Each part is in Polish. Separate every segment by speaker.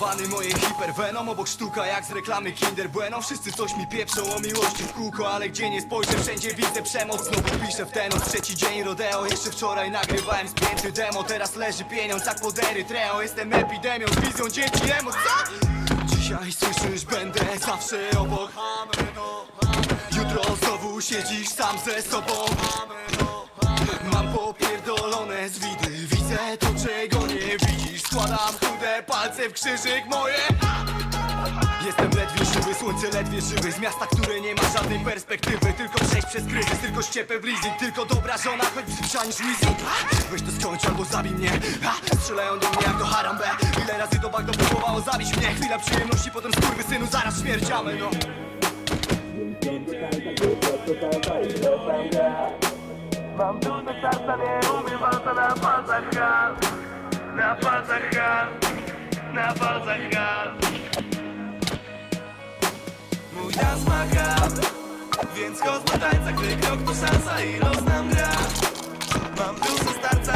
Speaker 1: Zblazowany moje hipervenom Obok sztuka jak z reklamy Kinder Bueno. Wszyscy coś mi pieprzą o miłości w kółko Ale gdzie nie spojrzę wszędzie widzę przemoc. Znowu piszę w ten trzeci dzień rodeo. Jeszcze wczoraj nagrywałem spięty demo Teraz leży pieniądz jak pod Erytreą Jestem epidemią z wizją dzieci emo. Co? Dzisiaj słyszysz będę zawsze obok. Jutro znowu siedzisz sam ze sobą. Mam popierdolone z widy Widzę to czego nie widzisz Składam chude palce w krzyżyk moje. Jestem ledwie żywy, słońce ledwie żywy. Z miasta, które nie ma żadnej perspektywy. Tylko przejść przez kryzys, tylko ściepę w leasing Tylko dobra żona, choć brzydsza niż Weezy Weź to skończ albo zabij mnie. Ha! Strzelają do mnie jak do Harambe. Ile razy do bagno próbowało zabić mnie? Chwila przyjemności, potem synu zaraz śmierć amen, no.
Speaker 2: Mam duszę serca, nie umiem walca na palcach Na palcach hard, na palcach hard Mój dans ma grab Więc chodź do tańca, gdy krok to szansa i los nam gra Mam duszę starca,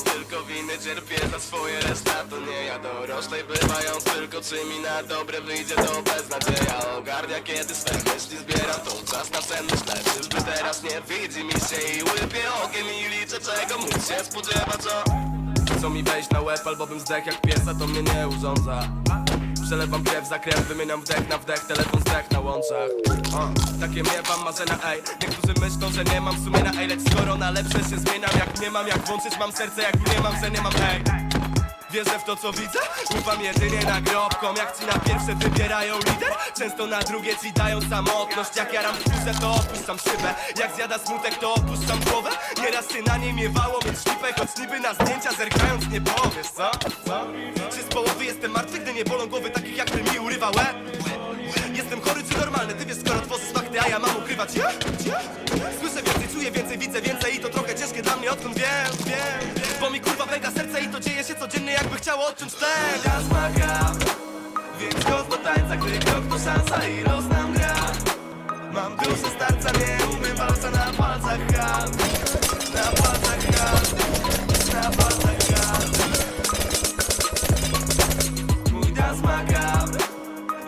Speaker 2: tylko winy, cierpię za swoje reszta. To nie ja doroślej bywają tylko czy mi na dobre wyjdzie to beznadzieja Ogarnia kiedy swe myśli zbieram to czas na senność Lecz. Już by teraz nie widzi mi się i łypię okiem i liczę czego móc się spodziewać o Co mi wejść na łeb albo bym zdech jak piesa to mnie nie urządza Przelewam krew za krew, wymieniam wdech na wdech, telefon zdech na łączach. Uh, Takie miewam marzenia, ej. Niektórzy myślą, że nie mam sumienia, ej Lecz skoro na lepsze się zmieniam, jak nie mam Jak włączyć mam serce, jak nie mam, że nie mam, ej Wierzę w to co widzę, ufam jedynie nagrobkom Jak ci na pierwsze wybierają lider Często na drugie ci dają samotność Jak jaram wkurzę to opuszczam szybę Jak zjada smutek to opuszczam głowę Nieraz się na niej miewało mieć szlipę Choć niby na zdjęcia zerkając nie powiesz co? co? Czy z połowy jestem martwy, gdy nie bolą głowy takich jak ty mi urywa łeb? Jestem chory czy normalny? Ty wiesz skoro tworzysz fakty, a ja mam ukrywać je? Słyszę więcej, czuję więcej, widzę więcej I to trochę ciężkie dla mnie, odkąd wiem, wiem Bo mi kurwa pęka serce i to dzieje się codziennie Jakby chciało odciąć tlen Czas ma więc chodź do tańca Gdy krok to szansa i los nam gra. Mam duszę starca, nie umiem walca na palcach hard Na palcach hard, na palcach hard Mój dans ma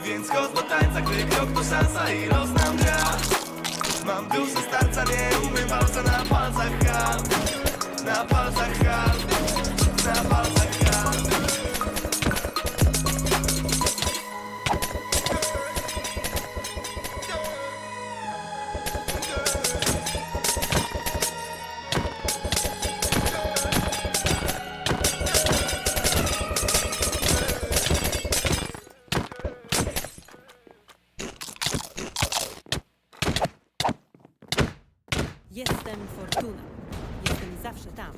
Speaker 2: więc chodź do tańca, gdy krok to szansa i los nam gra. Mam duszę starca, nie umiem walca na palcach hard
Speaker 3: Jestem Fortuna. Jestem zawsze tam.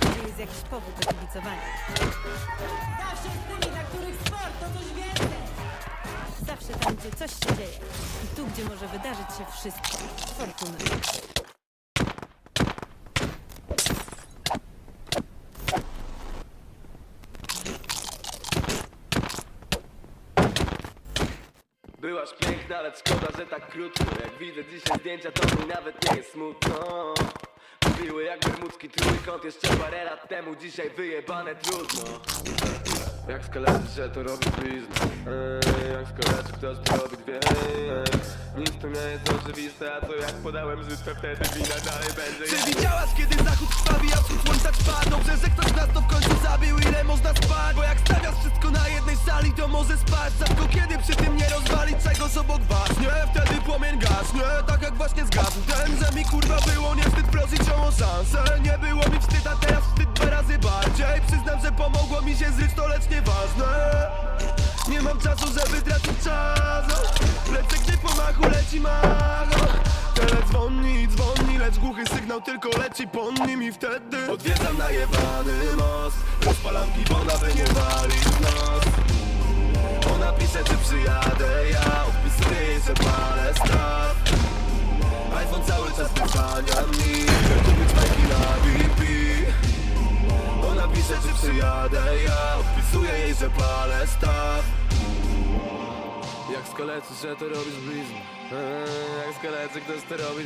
Speaker 3: Gdzie jest jakiś powód do kibicowania.
Speaker 4: Zawsze z tymi, dla których sport to coś więcej.
Speaker 3: Zawsze tam, gdzie coś się dzieje. I tu, gdzie może wydarzyć się wszystko. Fortuna.
Speaker 2: Byłaś piękna, lecz szkoda, że tak krótko. Jak widzę dzisiaj zdjęcia, to mi nawet nie jest smutno Mówiły jak bermudzki trójkąt jeszcze parę lat temu. Dzisiaj wyjebane trudno. Jak skaleczy się to robi biznes Ej, Jak skaleczy ktoś to robi dwie. Nic tu nie jest oczywiste, a to jak podałem życzę wtedy wina dalej będzie
Speaker 1: Czy widziałaś kiedy zachód krwawi, a wschód słońca trwa? Dobrze, że ktoś nas to w końcu zabił, ile można spać? Bo jak stawiasz wszystko na jednej sali, to może
Speaker 2: spać. Rzadko kiedy przy tym nie rozwalić czegoś obok was. Nie, wtedy płomień gaśnie, tak jak właśnie zgasł Ten, że mi kurwa było nie wstyd prosić o szansę. Nie było mi wstyd, a teraz wstyd dwa razy bardziej. Przyznam, że pomogło mi się zryć, to lecz nieważne. Nie mam czasu, żeby tracić czas. Lecę, gdy po machu leci macho Tele dzwoni, lecz głuchy sygnał tylko leci po nim i wtedy Odwiedzam najebany most. Rozpalam gibona, by nie walić w nos. Ona pisze, czy przyjadę, ja. Odpisuję że iPhone cały czas wyzwania mi kupić bajki na BP Ona pisze, czy przyjadę, ja odpisuję jej, że palę staw Jak skelety, że to robisz blizn. Jak skelety, ktoś to robi